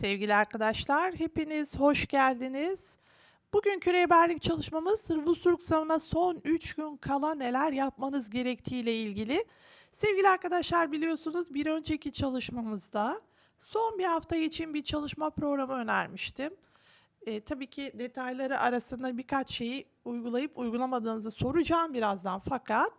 Sevgili arkadaşlar, hepiniz hoş geldiniz. Bugünkü rehberlik çalışmamız Surk sınavına son 3 gün kala neler yapmanız gerektiğiyle ilgili. Sevgili arkadaşlar biliyorsunuz bir önceki çalışmamızda son bir hafta için bir çalışma programı önermiştim. E, tabii ki detayları arasında birkaç şeyi uygulayıp uygulamadığınızı soracağım birazdan fakat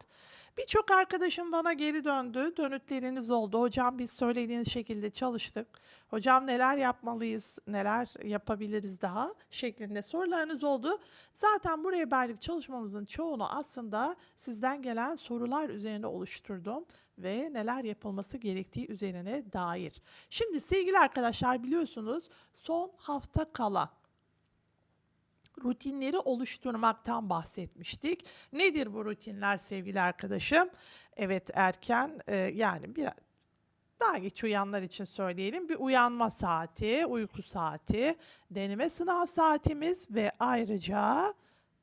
birçok arkadaşım bana geri döndü. Dönütleriniz oldu. Hocam biz söylediğiniz şekilde çalıştık. Hocam neler yapmalıyız, neler yapabiliriz daha şeklinde sorularınız oldu. Zaten bu rehberlik çalışmamızın çoğunu aslında sizden gelen sorular üzerine oluşturdum ve neler yapılması gerektiği üzerine dair. Şimdi sevgili arkadaşlar biliyorsunuz son hafta kala rutinleri oluşturmaktan bahsetmiştik. Nedir bu rutinler sevgili arkadaşım? Evet erken e, yani bir daha geç uyanlar için söyleyelim. Bir uyanma saati, uyku saati, deneme sınav saatimiz ve ayrıca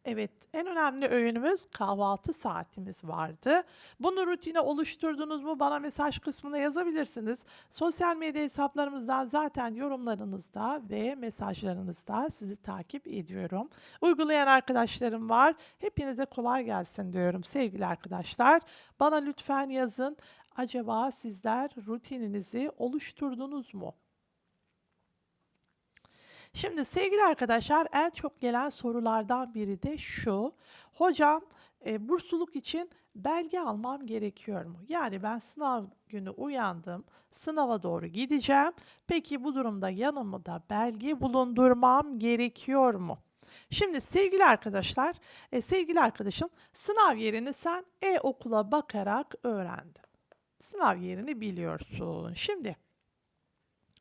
evet en önemli öğünümüz kahvaltı saatimiz vardı. Bunu rutine oluşturdunuz mu bana mesaj kısmına yazabilirsiniz. Sosyal medya hesaplarımızdan zaten yorumlarınızda ve mesajlarınızda sizi takip ediyorum. Uygulayan arkadaşlarım var. Hepinize kolay gelsin diyorum sevgili arkadaşlar. Bana lütfen yazın. Acaba sizler rutininizi oluşturdunuz mu? Şimdi sevgili arkadaşlar en çok gelen sorulardan biri de şu. Hocam e, bursluluk için belge almam gerekiyor mu? Yani ben sınav günü uyandım, sınava doğru gideceğim. Peki bu durumda yanımda belge bulundurmam gerekiyor mu? Şimdi sevgili arkadaşlar, e, sevgili arkadaşım sınav yerini sen e-okula bakarak öğrendin. Sınav yerini biliyorsun. Şimdi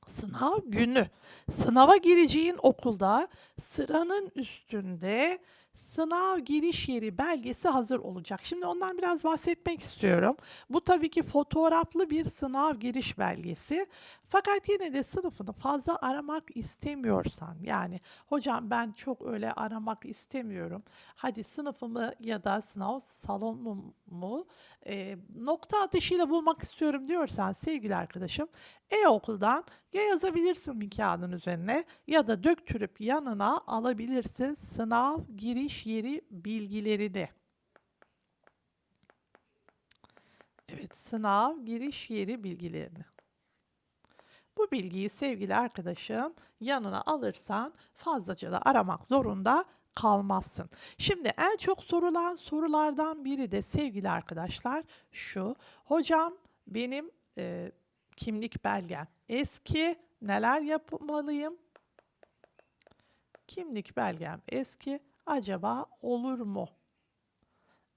sınav günü. Sınava gireceğin okulda sıranın üstünde sınav giriş yeri belgesi hazır olacak. Şimdi ondan biraz bahsetmek istiyorum. Bu tabii ki fotoğraflı bir sınav giriş belgesi. Fakat yine de sınıfını fazla aramak istemiyorsan yani hocam ben çok öyle aramak istemiyorum. Hadi sınıfımı ya da sınav salonumu e, nokta atışıyla bulmak istiyorum diyorsan sevgili arkadaşım e-okuldan ya yazabilirsin bir kağıdın üzerine ya da döktürüp yanına alabilirsin sınav giriş yeri bilgilerini. Evet, sınav giriş yeri bilgilerini. Bu bilgiyi sevgili arkadaşım yanına alırsan fazlaca da aramak zorunda kalmazsın. Şimdi en çok sorulan sorulardan biri de sevgili arkadaşlar şu. Hocam benim e, kimlik belgem eski neler yapmalıyım? Kimlik belgem eski acaba olur mu?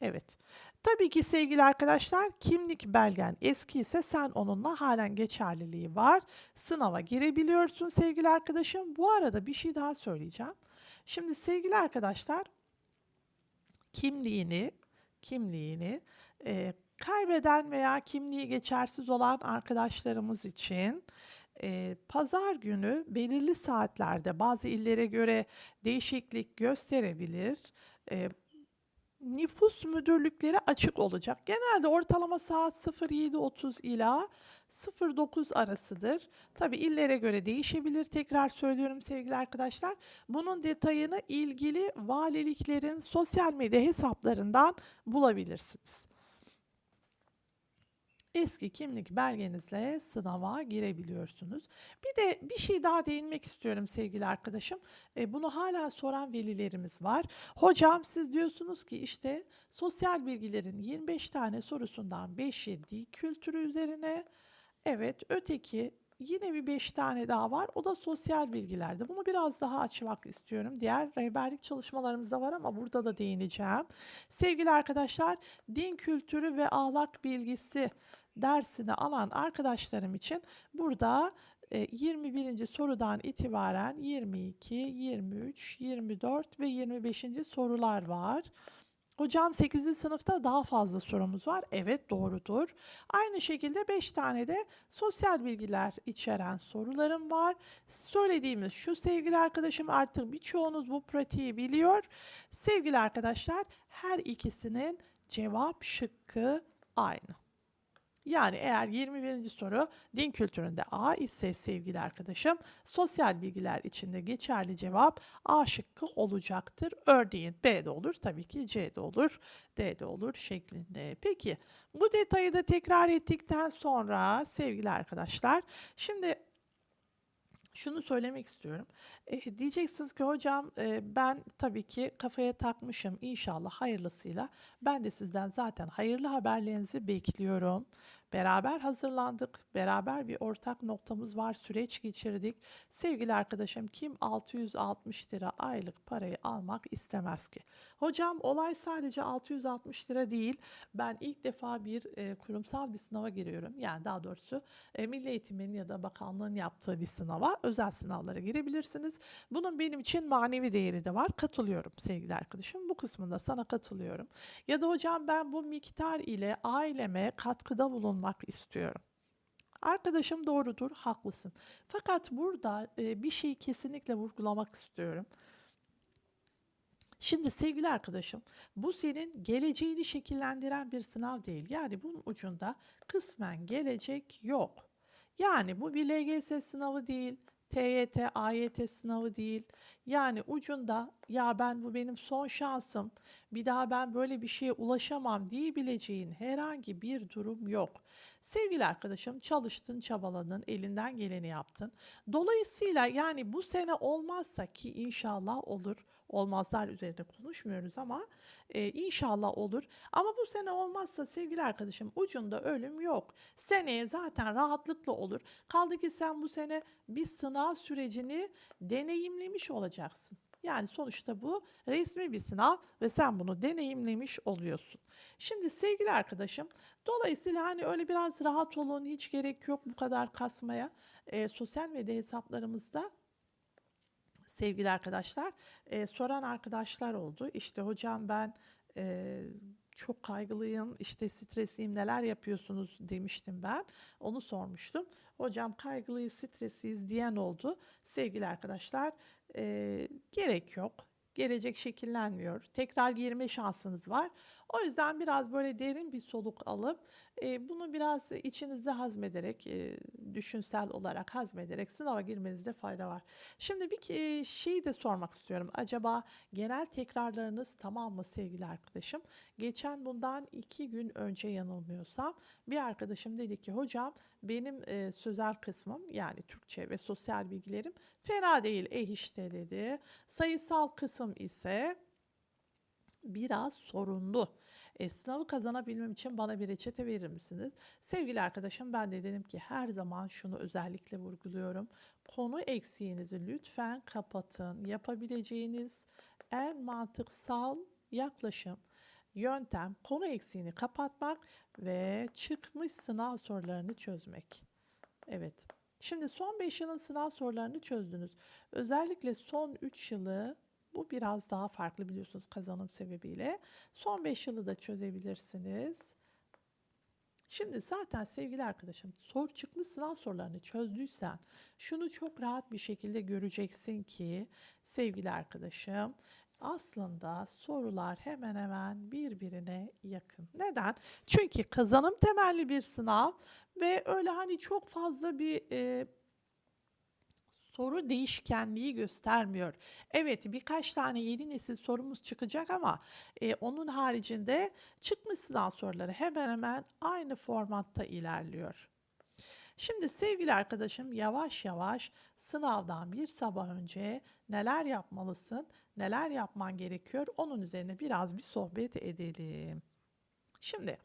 Evet. Tabii ki sevgili arkadaşlar kimlik belgen eski ise sen onunla halen geçerliliği var. Sınava girebiliyorsun sevgili arkadaşım. Bu arada bir şey daha söyleyeceğim. Şimdi sevgili arkadaşlar kimliğini kimliğini e, kaybeden veya kimliği geçersiz olan arkadaşlarımız için e, pazar günü belirli saatlerde bazı illere göre değişiklik gösterebilir. E, nüfus müdürlükleri açık olacak. Genelde ortalama saat 07.30 ila 09 arasıdır. Tabi illere göre değişebilir. Tekrar söylüyorum sevgili arkadaşlar. Bunun detayını ilgili valiliklerin sosyal medya hesaplarından bulabilirsiniz eski kimlik belgenizle sınava girebiliyorsunuz. Bir de bir şey daha değinmek istiyorum sevgili arkadaşım. E, bunu hala soran velilerimiz var. Hocam siz diyorsunuz ki işte sosyal bilgilerin 25 tane sorusundan 5'i dil kültürü üzerine. Evet öteki yine bir 5 tane daha var. O da sosyal bilgilerde. Bunu biraz daha açmak istiyorum. Diğer rehberlik çalışmalarımızda var ama burada da değineceğim. Sevgili arkadaşlar, din kültürü ve ahlak bilgisi dersini alan arkadaşlarım için burada 21. E, sorudan itibaren 22, 23, 24 ve 25. sorular var. Hocam 8. sınıfta daha fazla sorumuz var. Evet doğrudur. Aynı şekilde 5 tane de sosyal bilgiler içeren sorularım var. Söylediğimiz şu sevgili arkadaşım artık birçoğunuz bu pratiği biliyor. Sevgili arkadaşlar her ikisinin cevap şıkkı aynı. Yani eğer 21. soru din kültüründe A ise sevgili arkadaşım sosyal bilgiler içinde geçerli cevap A şıkkı olacaktır. Örneğin B de olur tabii ki C de olur D de olur şeklinde. Peki bu detayı da tekrar ettikten sonra sevgili arkadaşlar şimdi şunu söylemek istiyorum. E, diyeceksiniz ki hocam e, ben tabii ki kafaya takmışım inşallah hayırlısıyla. Ben de sizden zaten hayırlı haberlerinizi bekliyorum. Beraber hazırlandık. Beraber bir ortak noktamız var. Süreç geçirdik. Sevgili arkadaşım kim 660 lira aylık parayı almak istemez ki? Hocam olay sadece 660 lira değil. Ben ilk defa bir e, kurumsal bir sınava giriyorum. Yani daha doğrusu e, Milli Eğitim'in ya da bakanlığın yaptığı bir sınava özel sınavlara girebilirsiniz. Bunun benim için manevi değeri de var. Katılıyorum sevgili arkadaşım. Bu kısmında sana katılıyorum. Ya da hocam ben bu miktar ile aileme katkıda bulunmak istiyorum. Arkadaşım doğrudur, haklısın. Fakat burada e, bir şeyi kesinlikle vurgulamak istiyorum. Şimdi sevgili arkadaşım, bu senin geleceğini şekillendiren bir sınav değil. Yani bunun ucunda kısmen gelecek yok. Yani bu bir LGS sınavı değil, TYT, AYT sınavı değil. Yani ucunda ya ben bu benim son şansım, bir daha ben böyle bir şeye ulaşamam diyebileceğin herhangi bir durum yok. Sevgili arkadaşım çalıştın, çabaladın, elinden geleni yaptın. Dolayısıyla yani bu sene olmazsa ki inşallah olur. Olmazlar üzerinde konuşmuyoruz ama e, inşallah olur. Ama bu sene olmazsa sevgili arkadaşım ucunda ölüm yok. Seneye zaten rahatlıkla olur. Kaldı ki sen bu sene bir sınav sürecini deneyimlemiş olacaksın. Yani sonuçta bu resmi bir sınav ve sen bunu deneyimlemiş oluyorsun. Şimdi sevgili arkadaşım, dolayısıyla hani öyle biraz rahat olun, hiç gerek yok bu kadar kasmaya. E, sosyal medya hesaplarımızda sevgili arkadaşlar e, soran arkadaşlar oldu. İşte hocam ben e, çok kaygılıyım, işte stresliyim, neler yapıyorsunuz demiştim ben. Onu sormuştum. Hocam kaygılıyız, stresiyiz diyen oldu. Sevgili arkadaşlar e, gerek yok. Gelecek şekillenmiyor. Tekrar girme şansınız var. O yüzden biraz böyle derin bir soluk alıp e, bunu biraz içinizde hazmederek, e, düşünsel olarak hazmederek sınava girmenizde fayda var. Şimdi bir e, şeyi de sormak istiyorum. Acaba genel tekrarlarınız tamam mı sevgili arkadaşım? Geçen bundan iki gün önce yanılmıyorsam bir arkadaşım dedi ki hocam benim e, sözel kısmım yani Türkçe ve sosyal bilgilerim fena değil eh işte dedi. Sayısal kısım ise biraz sorunlu. E, sınavı kazanabilmem için bana bir reçete verir misiniz? Sevgili arkadaşım ben de dedim ki her zaman şunu özellikle vurguluyorum. Konu eksiğinizi lütfen kapatın. Yapabileceğiniz en mantıksal yaklaşım, yöntem konu eksiğini kapatmak ve çıkmış sınav sorularını çözmek. Evet. Şimdi son 5 yılın sınav sorularını çözdünüz. Özellikle son 3 yılı bu biraz daha farklı biliyorsunuz kazanım sebebiyle. Son 5 yılı da çözebilirsiniz. Şimdi zaten sevgili arkadaşım soru çıkmış sınav sorularını çözdüysen şunu çok rahat bir şekilde göreceksin ki sevgili arkadaşım aslında sorular hemen hemen birbirine yakın. Neden? Çünkü kazanım temelli bir sınav ve öyle hani çok fazla bir e, soru değişkenliği göstermiyor. Evet birkaç tane yeni nesil sorumuz çıkacak ama e, onun haricinde çıkmış sınav soruları hemen hemen aynı formatta ilerliyor. Şimdi sevgili arkadaşım yavaş yavaş sınavdan bir sabah önce neler yapmalısın, neler yapman gerekiyor onun üzerine biraz bir sohbet edelim. Şimdi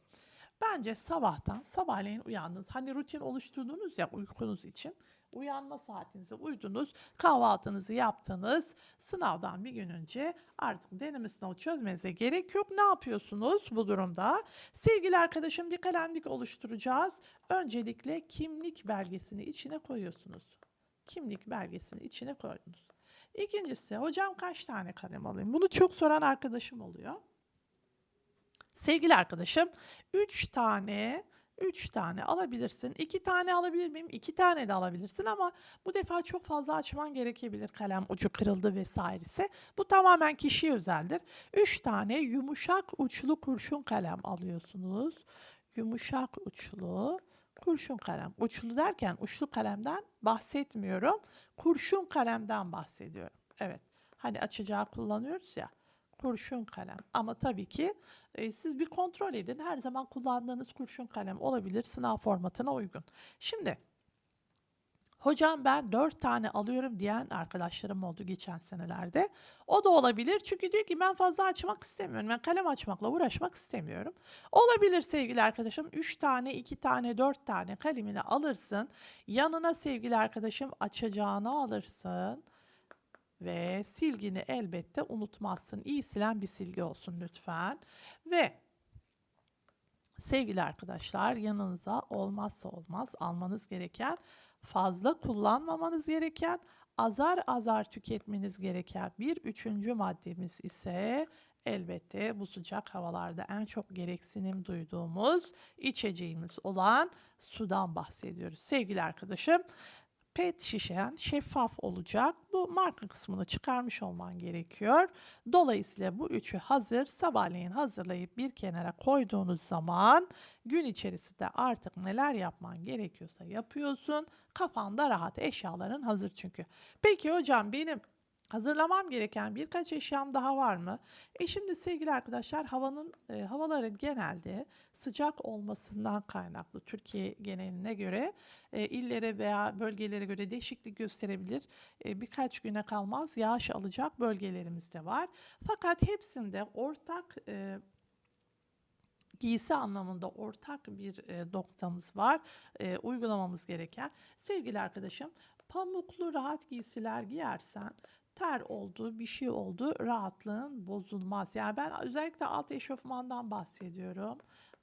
bence sabahtan sabahleyin uyandınız. Hani rutin oluşturduğunuz ya uykunuz için uyanma saatinize uydunuz, kahvaltınızı yaptınız. Sınavdan bir gün önce artık deneme sınavı çözmenize gerek yok. Ne yapıyorsunuz bu durumda? Sevgili arkadaşım bir kalemlik oluşturacağız. Öncelikle kimlik belgesini içine koyuyorsunuz. Kimlik belgesini içine koydunuz. İkincisi hocam kaç tane kalem alayım? Bunu çok soran arkadaşım oluyor. Sevgili arkadaşım 3 tane 3 tane alabilirsin. 2 tane alabilir miyim? 2 tane de alabilirsin ama bu defa çok fazla açman gerekebilir. Kalem ucu kırıldı vesairese. Bu tamamen kişiye özeldir. 3 tane yumuşak uçlu kurşun kalem alıyorsunuz. yumuşak uçlu kurşun kalem. Uçlu derken uçlu kalemden bahsetmiyorum. Kurşun kalemden bahsediyorum. Evet. Hani açacağı kullanıyoruz ya. Kurşun kalem. Ama tabii ki e, siz bir kontrol edin. Her zaman kullandığınız kurşun kalem olabilir sınav formatına uygun. Şimdi Hocam ben dört tane alıyorum diyen arkadaşlarım oldu geçen senelerde. O da olabilir çünkü diyor ki ben fazla açmak istemiyorum. Ben kalem açmakla uğraşmak istemiyorum. Olabilir sevgili arkadaşım. Üç tane, iki tane, dört tane kalemini alırsın. Yanına sevgili arkadaşım açacağını alırsın. Ve silgini elbette unutmazsın. İyi silen bir silgi olsun lütfen. Ve sevgili arkadaşlar yanınıza olmazsa olmaz almanız gereken fazla kullanmamanız gereken, azar azar tüketmeniz gereken bir üçüncü maddemiz ise elbette bu sıcak havalarda en çok gereksinim duyduğumuz içeceğimiz olan sudan bahsediyoruz. Sevgili arkadaşım, pet şişen şeffaf olacak. Bu marka kısmını çıkarmış olman gerekiyor. Dolayısıyla bu üçü hazır. Sabahleyin hazırlayıp bir kenara koyduğunuz zaman gün içerisinde artık neler yapman gerekiyorsa yapıyorsun. Kafanda rahat eşyaların hazır çünkü. Peki hocam benim Hazırlamam gereken birkaç eşyam daha var mı? E şimdi sevgili arkadaşlar havanın e, havaları genelde sıcak olmasından kaynaklı Türkiye geneline göre e, illere veya bölgelere göre değişiklik gösterebilir. E, birkaç güne kalmaz yağış alacak bölgelerimiz de var. Fakat hepsinde ortak e, giysi anlamında ortak bir e, noktamız var. E, uygulamamız gereken. Sevgili arkadaşım pamuklu rahat giysiler giyersen ter oldu, bir şey oldu, rahatlığın bozulmaz. Yani ben özellikle alt eşofmandan bahsediyorum.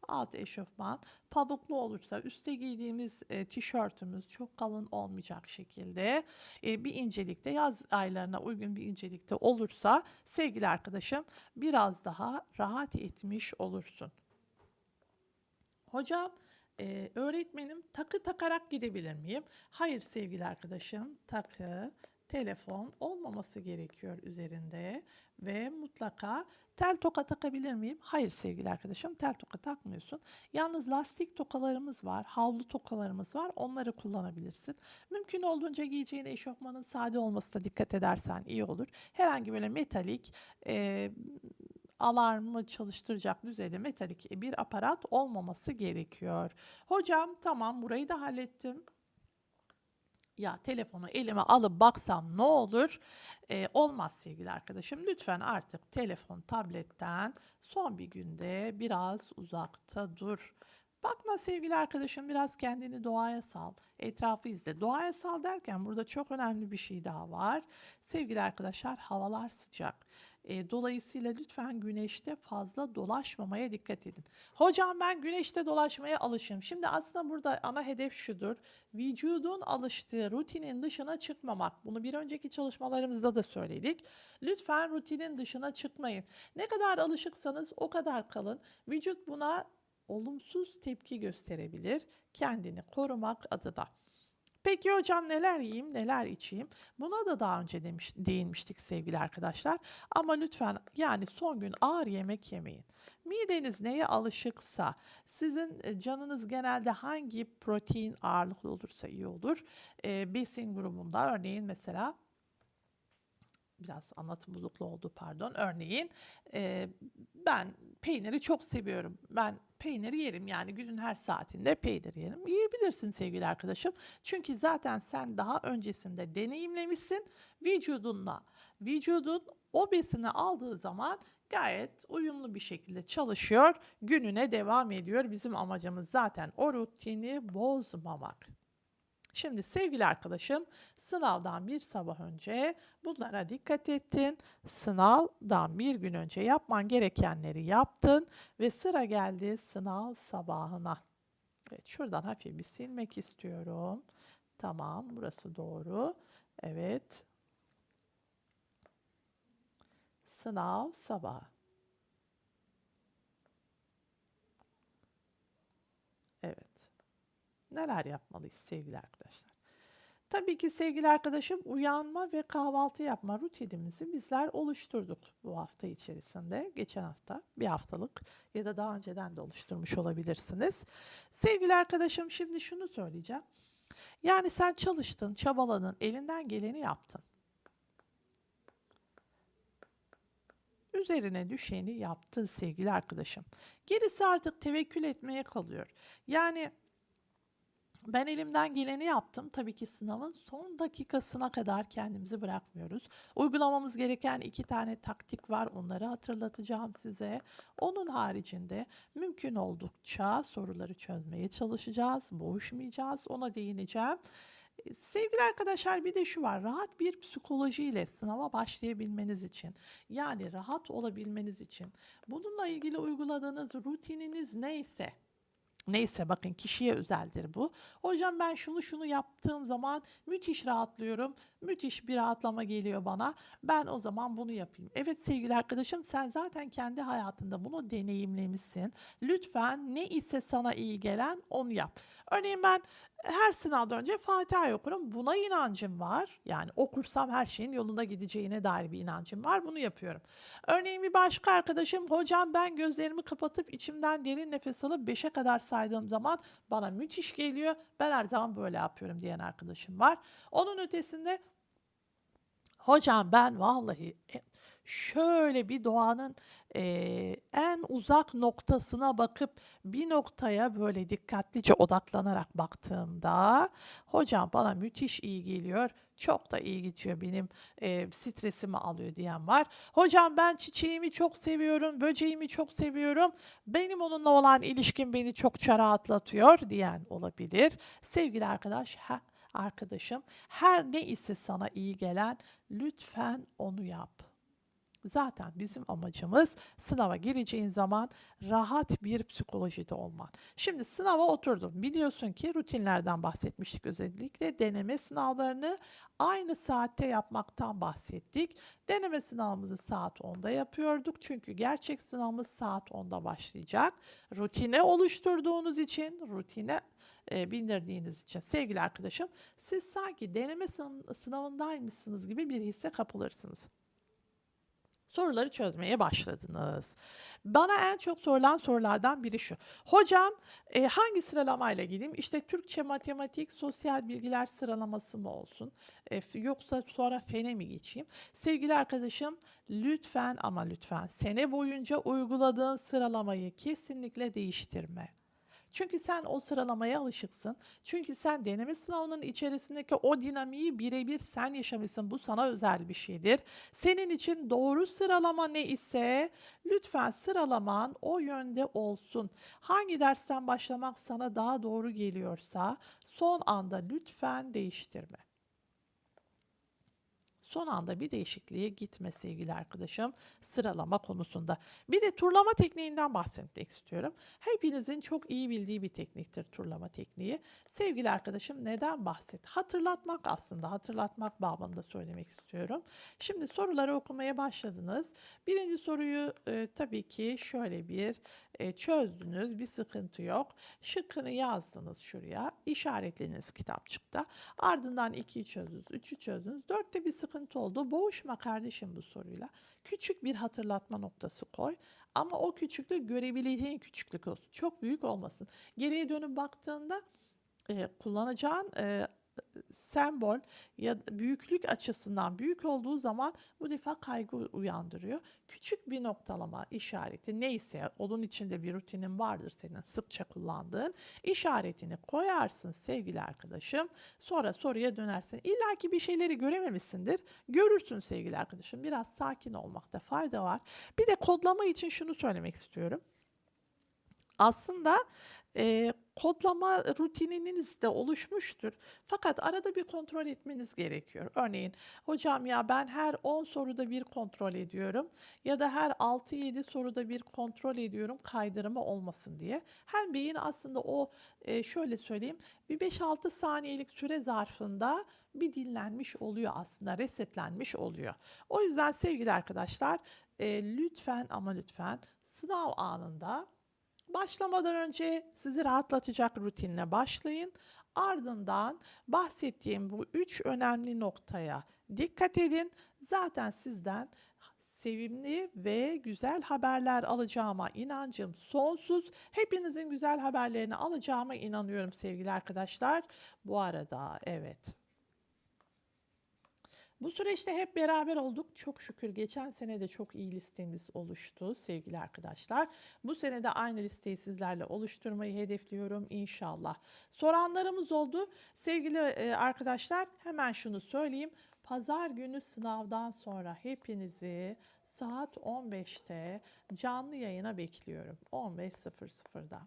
Alt eşofman pamuklu olursa üstte giydiğimiz e, tişörtümüz çok kalın olmayacak şekilde e, bir incelikte yaz aylarına uygun bir incelikte olursa sevgili arkadaşım biraz daha rahat etmiş olursun. Hocam e, öğretmenim takı takarak gidebilir miyim? Hayır sevgili arkadaşım takı telefon olmaması gerekiyor üzerinde ve mutlaka tel toka takabilir miyim? Hayır sevgili arkadaşım tel toka takmıyorsun. Yalnız lastik tokalarımız var, havlu tokalarımız var onları kullanabilirsin. Mümkün olduğunca giyeceğin eşofmanın sade olması da dikkat edersen iyi olur. Herhangi böyle metalik e, alarmı çalıştıracak düzeyde metalik bir aparat olmaması gerekiyor. Hocam tamam burayı da hallettim ya telefonu elime alıp baksam ne olur? Ee, olmaz sevgili arkadaşım. Lütfen artık telefon, tabletten son bir günde biraz uzakta dur. Bakma sevgili arkadaşım biraz kendini doğaya sal. Etrafı izle. Doğaya sal derken burada çok önemli bir şey daha var. Sevgili arkadaşlar havalar sıcak. E, dolayısıyla lütfen güneşte fazla dolaşmamaya dikkat edin. Hocam ben güneşte dolaşmaya alışım. Şimdi aslında burada ana hedef şudur. Vücudun alıştığı rutinin dışına çıkmamak. Bunu bir önceki çalışmalarımızda da söyledik. Lütfen rutinin dışına çıkmayın. Ne kadar alışıksanız o kadar kalın. Vücut buna olumsuz tepki gösterebilir kendini korumak adına. Peki hocam neler yiyeyim, neler içeyim? Buna da daha önce demiş, değinmiştik sevgili arkadaşlar. Ama lütfen yani son gün ağır yemek yemeyin. Mideniz neye alışıksa, sizin e, canınız genelde hangi protein ağırlıklı olursa iyi olur. E, besin grubunda örneğin mesela biraz anlatım bozukluğu oldu pardon. Örneğin e, ben peyniri çok seviyorum. Ben peyniri yerim yani günün her saatinde peynir yerim. Yiyebilirsin sevgili arkadaşım. Çünkü zaten sen daha öncesinde deneyimlemişsin vücudunla. Vücudun o besini aldığı zaman gayet uyumlu bir şekilde çalışıyor. Gününe devam ediyor. Bizim amacımız zaten o rutini bozmamak. Şimdi sevgili arkadaşım sınavdan bir sabah önce bunlara dikkat ettin. Sınavdan bir gün önce yapman gerekenleri yaptın ve sıra geldi sınav sabahına. Evet şuradan hafif bir silmek istiyorum. Tamam burası doğru. Evet. Sınav sabah. Evet neler yapmalıyız sevgili arkadaşlar? Tabii ki sevgili arkadaşım uyanma ve kahvaltı yapma rutinimizi bizler oluşturduk bu hafta içerisinde. Geçen hafta bir haftalık ya da daha önceden de oluşturmuş olabilirsiniz. Sevgili arkadaşım şimdi şunu söyleyeceğim. Yani sen çalıştın, çabaladın, elinden geleni yaptın. Üzerine düşeni yaptın sevgili arkadaşım. Gerisi artık tevekkül etmeye kalıyor. Yani ben elimden geleni yaptım. Tabii ki sınavın son dakikasına kadar kendimizi bırakmıyoruz. Uygulamamız gereken iki tane taktik var. Onları hatırlatacağım size. Onun haricinde mümkün oldukça soruları çözmeye çalışacağız. Boğuşmayacağız. Ona değineceğim. E, Sevgili arkadaşlar bir de şu var. Rahat bir psikolojiyle sınava başlayabilmeniz için yani rahat olabilmeniz için bununla ilgili uyguladığınız rutininiz neyse Neyse bakın kişiye özeldir bu. Hocam ben şunu şunu yaptığım zaman müthiş rahatlıyorum. Müthiş bir rahatlama geliyor bana. Ben o zaman bunu yapayım. Evet sevgili arkadaşım sen zaten kendi hayatında bunu deneyimlemişsin. Lütfen ne ise sana iyi gelen onu yap. Örneğin ben her sınavdan önce Fatiha okurum. Buna inancım var. Yani okursam her şeyin yolunda gideceğine dair bir inancım var. Bunu yapıyorum. Örneğin bir başka arkadaşım hocam ben gözlerimi kapatıp içimden derin nefes alıp 5'e kadar saydığım zaman bana müthiş geliyor. Ben her zaman böyle yapıyorum diyen arkadaşım var. Onun ötesinde hocam ben vallahi e, şöyle bir doğanın e, en uzak noktasına bakıp bir noktaya böyle dikkatlice odaklanarak baktığımda hocam bana müthiş iyi geliyor. Çok da iyi gidiyor benim e, stresimi alıyor diyen var. Hocam ben çiçeğimi çok seviyorum, böceğimi çok seviyorum. Benim onunla olan ilişkim beni çokça rahatlatıyor diyen olabilir. Sevgili arkadaş, ha, arkadaşım her ne ise sana iyi gelen lütfen onu yap. Zaten bizim amacımız sınava gireceğin zaman rahat bir psikolojide olman. Şimdi sınava oturdum. Biliyorsun ki rutinlerden bahsetmiştik özellikle deneme sınavlarını aynı saatte yapmaktan bahsettik. Deneme sınavımızı saat 10'da yapıyorduk. Çünkü gerçek sınavımız saat 10'da başlayacak. Rutine oluşturduğunuz için, rutine e, bindirdiğiniz için sevgili arkadaşım siz sanki deneme sın- sınavındaymışsınız gibi bir hisse kapılırsınız soruları çözmeye başladınız. Bana en çok sorulan sorulardan biri şu. Hocam e, hangi sıralamayla gideyim? İşte Türkçe, matematik, sosyal bilgiler sıralaması mı olsun? E, yoksa sonra fene mi geçeyim? Sevgili arkadaşım lütfen ama lütfen sene boyunca uyguladığın sıralamayı kesinlikle değiştirme. Çünkü sen o sıralamaya alışıksın. Çünkü sen deneme sınavının içerisindeki o dinamiği birebir sen yaşamışsın. Bu sana özel bir şeydir. Senin için doğru sıralama ne ise lütfen sıralaman o yönde olsun. Hangi dersten başlamak sana daha doğru geliyorsa son anda lütfen değiştirme. Son anda bir değişikliğe gitme sevgili arkadaşım sıralama konusunda. Bir de turlama tekniğinden bahsetmek istiyorum. Hepinizin çok iyi bildiği bir tekniktir turlama tekniği. Sevgili arkadaşım neden bahset? Hatırlatmak aslında hatırlatmak babında söylemek istiyorum. Şimdi soruları okumaya başladınız. Birinci soruyu e, tabii ki şöyle bir e, çözdünüz bir sıkıntı yok. Şıkkını yazdınız şuraya işaretlediğiniz kitapçıkta. Ardından 2'yi çözdünüz, 3'ü çözdünüz. 4'te bir sıkıntı oldu. Boğuşma kardeşim bu soruyla. Küçük bir hatırlatma noktası koy. Ama o küçüklük görebileceğin küçüklük olsun. Çok büyük olmasın. Geriye dönüp baktığında e, kullanacağın e, sembol ya büyüklük açısından büyük olduğu zaman bu defa kaygı uyandırıyor. Küçük bir noktalama işareti neyse onun içinde bir rutinin vardır senin sıkça kullandığın işaretini koyarsın sevgili arkadaşım. Sonra soruya dönersin. İlla ki bir şeyleri görememişsindir. Görürsün sevgili arkadaşım. Biraz sakin olmakta fayda var. Bir de kodlama için şunu söylemek istiyorum. Aslında e, kodlama rutininiz de oluşmuştur. Fakat arada bir kontrol etmeniz gerekiyor. Örneğin hocam ya ben her 10 soruda bir kontrol ediyorum ya da her 6-7 soruda bir kontrol ediyorum kaydırma olmasın diye. Hem beyin aslında o e, şöyle söyleyeyim bir 5-6 saniyelik süre zarfında bir dinlenmiş oluyor aslında resetlenmiş oluyor. O yüzden sevgili arkadaşlar e, lütfen ama lütfen sınav anında Başlamadan önce sizi rahatlatacak rutinle başlayın. Ardından bahsettiğim bu üç önemli noktaya dikkat edin. Zaten sizden sevimli ve güzel haberler alacağıma inancım sonsuz. Hepinizin güzel haberlerini alacağıma inanıyorum sevgili arkadaşlar. Bu arada evet. Bu süreçte hep beraber olduk. Çok şükür geçen sene de çok iyi listemiz oluştu sevgili arkadaşlar. Bu sene de aynı listeyi sizlerle oluşturmayı hedefliyorum inşallah. Soranlarımız oldu. Sevgili e, arkadaşlar hemen şunu söyleyeyim. Pazar günü sınavdan sonra hepinizi saat 15'te canlı yayına bekliyorum. 15.00'da.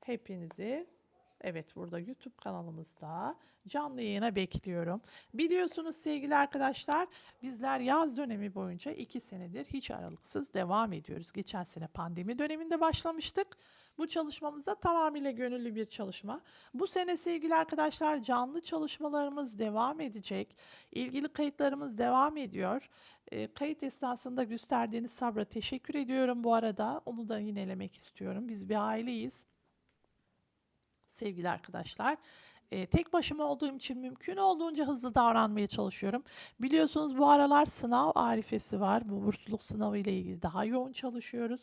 Hepinizi Evet burada YouTube kanalımızda canlı yayına bekliyorum. Biliyorsunuz sevgili arkadaşlar bizler yaz dönemi boyunca iki senedir hiç aralıksız devam ediyoruz. Geçen sene pandemi döneminde başlamıştık. Bu çalışmamıza tamamıyla gönüllü bir çalışma. Bu sene sevgili arkadaşlar canlı çalışmalarımız devam edecek. İlgili kayıtlarımız devam ediyor. E, kayıt esnasında gösterdiğiniz sabra teşekkür ediyorum bu arada. Onu da yinelemek istiyorum. Biz bir aileyiz sevgili arkadaşlar. Ee, tek başıma olduğum için mümkün olduğunca hızlı davranmaya çalışıyorum. Biliyorsunuz bu aralar sınav arifesi var. Bu bursluluk sınavı ile ilgili daha yoğun çalışıyoruz.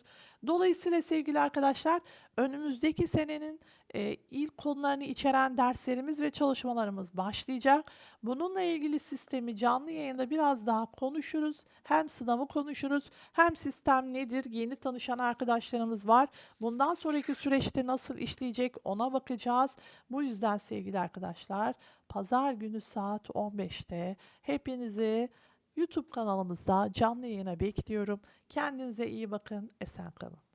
Dolayısıyla sevgili arkadaşlar önümüzdeki senenin e, ilk konularını içeren derslerimiz ve çalışmalarımız başlayacak. Bununla ilgili sistemi canlı yayında biraz daha konuşuruz. Hem sınavı konuşuruz hem sistem nedir yeni tanışan arkadaşlarımız var. Bundan sonraki süreçte nasıl işleyecek ona bakacağız. Bu yüzden sevgili arkadaşlar pazar günü saat 15'te hepinizi YouTube kanalımızda canlı yayına bekliyorum. Kendinize iyi bakın, esen kalın.